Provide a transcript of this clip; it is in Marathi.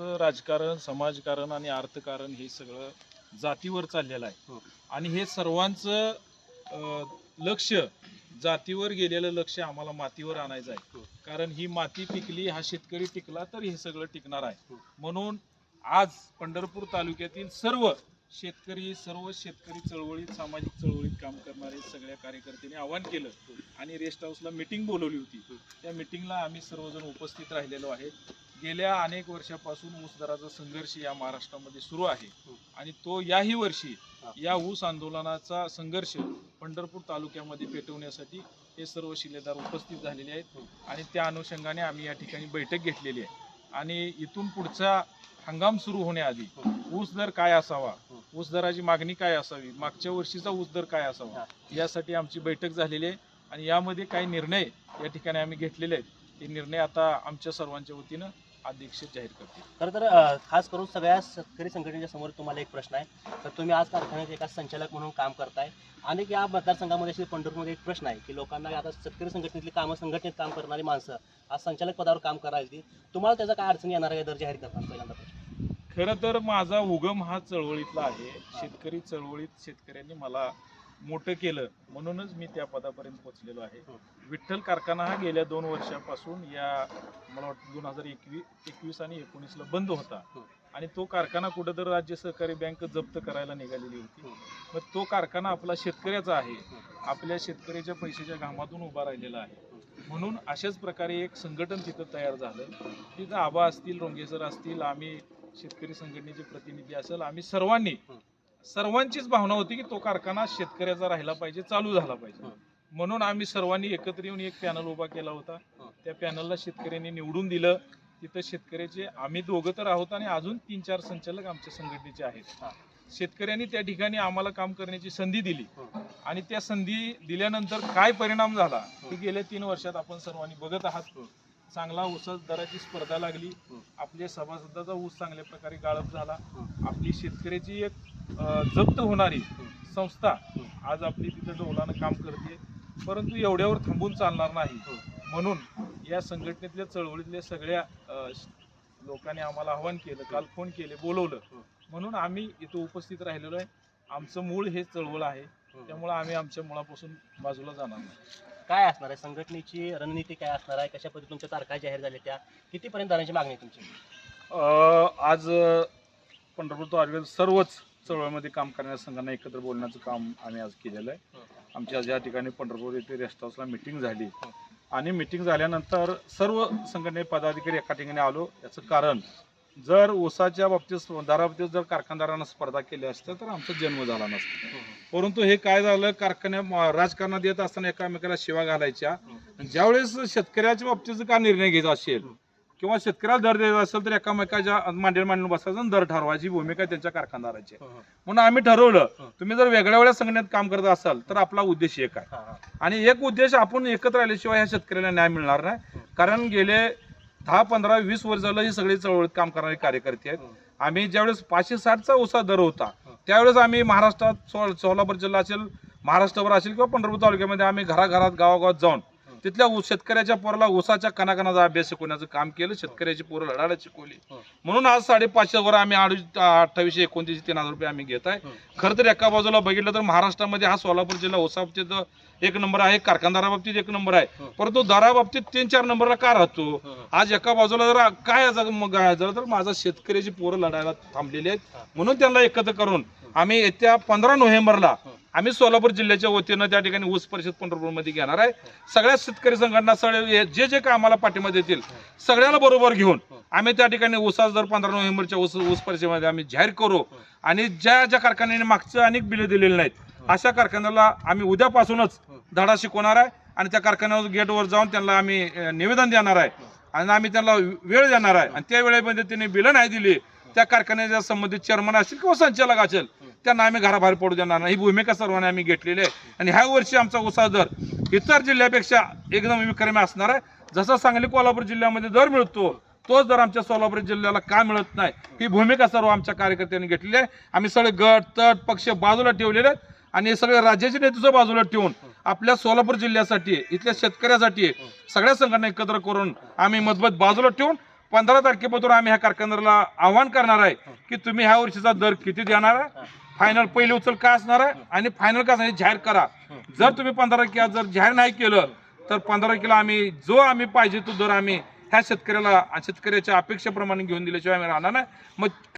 राजकारण समाजकारण आणि अर्थकारण हे सगळं जातीवर चाललेलं आहे. हो. आणि हे सर्वांचं लक्ष जातीवर गेलेलं लक्ष आम्हाला मातीवर आणायचं आहे. हो. कारण ही माती पिकली हा शेतकरी टिकला तर हे सगळं टिकणार आहे. हो. म्हणून आज पंढरपूर तालुक्यातील सर्व शेतकरी सर्व शेतकरी चळवळीत सामाजिक चळवळीत काम करणारे सगळ्या कार्यकर्त्यांनी आवाहन केलं. आणि रेस्ट हाऊसला मिटिंग बोलवली होती. त्या मिटिंगला आम्ही सर्वजण उपस्थित राहिलेलो आहे. गेल्या अनेक वर्षापासून ऊस दराचा संघर्ष या महाराष्ट्रामध्ये सुरू आहे. आणि तो याही वर्षी या ऊस आंदोलनाचा संघर्ष पंढरपूर तालुक्यामध्ये पेटवण्यासाठी हे सर्व शिलेदार उपस्थित झालेले आहेत. आणि त्या अनुषंगाने आम्ही या ठिकाणी बैठक घेतलेली आहे. आणि इथून पुढचा हंगाम सुरू होण्याआधी ऊस दर काय असावा? ऊस दराची मागणी काय असावी? मागच्या वर्षीचा ऊस दर काय असावा? यासाठी आमची बैठक झालेली आहे. आणि यामध्ये काही निर्णय या ठिकाणी आम्ही घेतलेले आहेत. ते निर्णय आता आमच्या सर्वांच्या वतीनं अध्यक्ष जाहीर करतील. खरं तर अ, खास करून सगळ्या शेतकरी संघटनेच्या समोर तुम्हाला एक प्रश्न आहे. तर तुम्ही आज कारखान्यात एका संचालक म्हणून काम करताय. अनेक या मतदारसंघामध्ये अशी पंढरपूरमध्ये एक प्रश्न आहे की लोकांना आता शेतकरी संघटनेतली कामं संघटनेत काम करणारी माणसं आज संचालक पदावर काम करायची. तुम्हाला त्याचा काय अडचणी येणार आहे? दर जाहीर करताना पहिल्यांदा प्रश्न. खरं तर माझा उगम हा चळवळीतला आहे. शेतकरी चळवळीत शेतकऱ्यांनी मला मोठं केलं म्हणूनच मी त्या पदापर्यंत पोहोचलेलो आहे हो. विठ्ठल कारखाना हा गेल्या दोन वर्षापासून या मला वाटतं दोन हजार एकवीस एकवीस आणि एकोणीसला बंद होता हो. आणि तो कारखाना कुठंतरी राज्य सहकारी बँक जप्त करायला निघालेली होती हो. मग तो कारखाना आपला शेतकऱ्याचा आहे आपल्या शेतकऱ्याच्या पैशाच्या घामातून उभा राहिलेला आहे म्हणून अशाच प्रकारे एक संघटन तिथं तयार झालं तिथं आबा असतील रोंगे सर असतील आम्ही शेतकरी संघटनेचे प्रतिनिधी असेल आम्ही सर्वांनी. सर्वांचीच भावना होती की तो कारखाना शेतकऱ्याचा राहिला पाहिजे चालू झाला पाहिजे. म्हणून आम्ही सर्वांनी एकत्र येऊन एक पॅनल उभा केला होता. त्या पॅनलला शेतकऱ्यांनी निवडून दिलं तिथं शेतकऱ्याचे आम्ही दोघं तर आहोत आणि अजून तीन चार संचालक आमच्या संघटनेचे आहेत. शेतकऱ्यांनी त्या ठिकाणी आम्हाला काम करण्याची संधी दिली. आणि त्या संधी दिल्यानंतर काय परिणाम झाला हे गेल्या तीन वर्षात आपण सर्वांनी बघत आहात. चांगला ऊस दराची स्पर्धा लागली. आपल्या सभासदाचा ऊस चांगल्या प्रकारे गाळप झाला. आपली शेतकऱ्याची एक जप्त होणारी. संस्था. आज आपली तिथं डोलानं काम करते परंतु एवढ्यावर थांबून चालणार नाही. म्हणून या संघटनेतल्या चळवळीतल्या सगळ्या लोकांनी आम्हाला आव्हान केलं काल फोन केले बोलवलं. म्हणून आम्ही इथं उपस्थित राहिलेलो आहे आमचं मूळ हे चळवळ आहे त्यामुळे आम्ही आमच्या मुळापासून बाजूला जाणार नाही. काय असणार आहे? संघटनेची रणनीती काय असणार आहे? कशा पद्धतीने तुमच्या तारखा जाहीर झाल्या त्या? कितीपर्यंत दरांची मागणी आहे तुमची? अ, आज अ, पंढरपूर तालुक्यात सर्वच चळवळीमध्ये काम करणाऱ्या संघांना एकत्र बोलण्याचं काम आम्ही आज केलेलं आहे. आमच्या ज्या ठिकाणी पंढरपूर येथे रेस्ट हाऊसला मिटिंग झाली आणि मिटिंग झाल्यानंतर सर्व संघटने पदाधिकारी एका ठिकाणी आलो. याचं कारण जर ऊसाच्या बाबतीत दराबाबतीत जर कारखानदारांना स्पर्धा केली असत्या तर आमचा जन्म झाला नसता. परंतु हे काय झालं कारखान्या राजकारणात येत असताना एकामेकाला शिवा घालायच्या. ज्यावेळेस शेतकऱ्याच्या बाबतीत जर का निर्णय घ्यायचा असेल किंवा शेतकऱ्याला दर द्यायचा असेल तर एकामेकाच्या मांडीवर मांडून बसायचं दर ठरवायची भूमिका त्यांच्या कारखानदाराची. म्हणून आम्ही ठरवलं. तुम्ही जर वेगळ्या वेगळ्या संघटनेत काम करत असाल तर आपला उद्देश एक आहे. आणि एक उद्देश आपण एकत्र राहिल्याशिवाय ह्या शेतकऱ्याला न्याय मिळणार नाही. कारण गेले दहा पंधरा वीस वर्ष झालं ही सगळी चळवळीत काम करणारे कार्यकर्ते आहेत. आम्ही ज्यावेळेस पाचशे साठचा उसा दर होता त्यावेळेस आम्ही महाराष्ट्रात सो- सोलापूर जिल्हा असेल महाराष्ट्रभर असेल किंवा पंढरपूर तालुक्यामध्ये आम्ही घराघरात गावागावात जाऊन तिथल्या शेतकऱ्याच्या पोराला ऊसाच्या कणाकणाचा अभ्यास शिकवण्याचं काम केलं. शेतकऱ्याची पोरं लढायला शिकवली. म्हणून आज साडेपाचशे वर आम्ही अडीच अठ्ठावीसशे एकोणतीस तीन हजार रुपये आम्ही घेत आहे. खर खरं तर एका बाजूला बघितलं तर महाराष्ट्रामध्ये हा सोलापूर जिल्हा ऊसाबाबतीत एक नंबर आहे कारखानदाराबाबतीत एक नंबर आहे. परंतु दराबाबतीत तीन चार नंबरला का राहतो? आज एका बाजूला जर काय जर तर माझा शेतकऱ्याची पोरं लढायला थांबलेली आहेत. म्हणून त्यांना एकत्र करून आम्ही येत्या पंधरा नोव्हेंबरला. आम्ही सोलापूर जिल्ह्याच्या वतीनं त्या ठिकाणी ऊस परिषद पंढरपूरमध्ये घेणार आहे. सगळ्या शेतकरी संघटना सगळे जे जे काय आम्हाला पाठिंबा देतील सगळ्याला बरोबर घेऊन. आम्ही त्या ठिकाणी ऊसाचा दर पंधरा नोव्हेंबरच्या ऊस ऊस परिषदेमध्ये आम्ही जाहीर करू. आणि ज्या ज्या कारखान्याने मागचं अनेक बिलं दिलेली नाहीत अशा कारखान्याला आम्ही उद्यापासूनच. धडा शिकवणार आहे आणि त्या कारखान्यावर गेटवर जाऊन त्यांना आम्ही निवेदन देणार आहे. आणि आम्ही त्यांना वेळ देणार आहे. आणि त्या वेळेमध्ये त्यांनी बिलं नाही दिली. त्या कारखान्याच्या संबंधित चेअरमन असेल किंवा संचालक असेल त्यांना आम्ही घराबाहेर पडू देणार नाही. ही भूमिका सर्वांनी आम्ही घेतलेली आहे. आणि ह्या वर्षी आमचा उत्साह दर इतर जिल्ह्यापेक्षा एकदम विक्रमी असणार आहे. जसा सांगली कोल्हापूर जिल्ह्यामध्ये दर मिळतो तोच दर आमच्या सोलापूर जिल्ह्याला का मिळत नाही? ही भूमिका सर्व आमच्या कार्यकर्त्यांनी घेतलेली आहे. आम्ही सगळे गट तट पक्ष बाजूला ठेवलेले आहेत. आणि हे सगळे राज्याचे नेतृत्व बाजूला ठेवून आपल्या सोलापूर जिल्ह्यासाठी इथल्या शेतकऱ्यासाठी सगळ्या संघटना एकत्र करून आम्ही मतभेद बाजूला ठेवून पंधरा तारखेपासून आम्ही ह्या कारखानदाराला आव्हान करणार आहे की तुम्ही ह्या वर्षीचा दर किती देणार आहे? फायनल पहिली उचल काय असणार आहे? आणि फायनल काय असणार जाहीर करा. जर तुम्ही पंधरा किलो जर जाहीर नाही केलं तर पंधरा किलो आम्ही जो आम्ही पाहिजे तो दर आम्ही ह्या शेतकऱ्याला शेतकऱ्याच्या अपेक्षेप्रमाणे घेऊन दिल्याशिवाय आम्ही राहणार नाही. मग